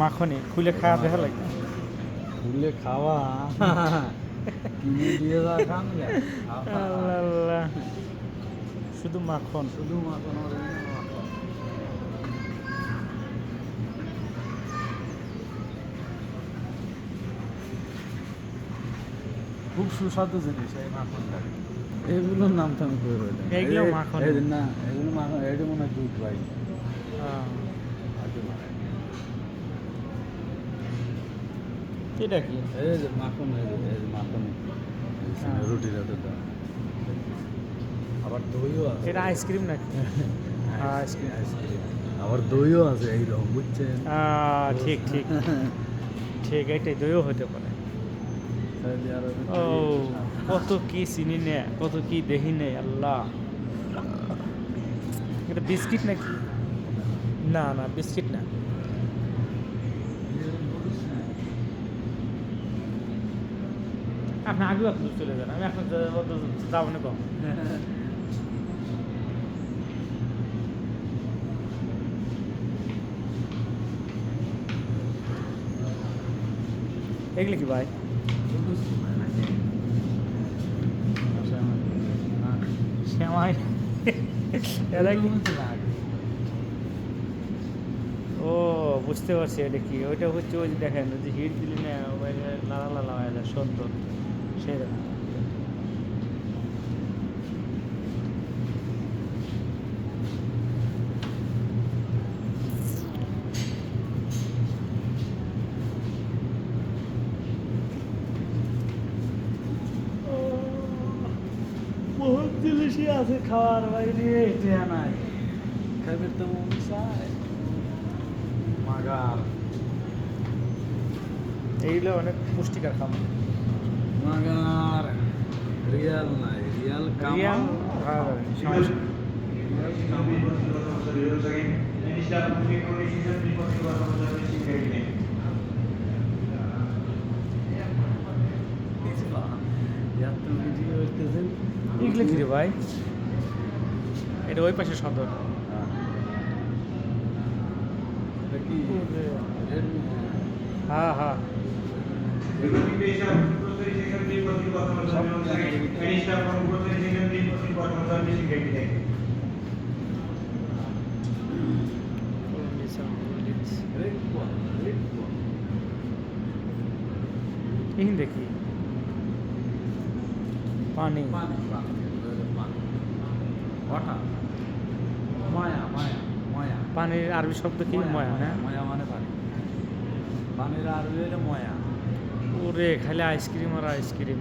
মাখনি খুলে খাওয়া দেখা লাগে। খুলে খাওয়া? কিনে দিয়ে যা খান আল্লাহ। শুধু মাখন। শুধু মাখন খুব সুস্বাদু জিনিস এই মাখনটা। এগুলোর নাম তো আমি কই রইলাম এইগুলো মাখন। না এগুলো মাখন এটা মনে হয় দুধ ভাই। আহ, এটা কি? এই যে মাখন এই যে এই যে মাখন। এই যে হ্যাঁ। রুটি রুটি দাও আবার দইও আছে। এটা আইসক্রিম নাকি? Ice cream. Ice cream. আবার দইও আছে এইরকম বুঝছেন? আহ, ঠিক ঠিক। ঠিক এটাই দইও হতে পারে। সৌদি আরবে ও কত কি চিনি নে কত কি দেখি নে আল্লাহ। এটা বিস্কিট নাকি? না না বিস্কিট না। আপনি আগেও আপনি চলে যান, আমি এখন যাব না কম। এগুলি কি ভাই? ও, বুঝতে পারছি এটা কি। ওইটা হচ্ছে ওই দেখেন যে হিট দিলি না লালা লালা হয়ে সুন্দর সেরকম বহুত জিনিসই আছে খাওয়ার বাইরে এটা নাই। খাইবে তো মন চায় মাগার এইগুলো অনেক পুষ্টিকর খাবার। মাগার রিয়াল নাই রিয়াল কামাল। হ্যাঁ, এগুলো কি রে ভাই? এটা ওই পাশে সদর পানি ওয়াটার মায়া মায়া পানির আরবি শব্দ কি ময়া হ্যাঁ ময়া মানে পানি পানির আর হইলে ময়া ওরে খালি আইসক্রিম আর আইসক্রিম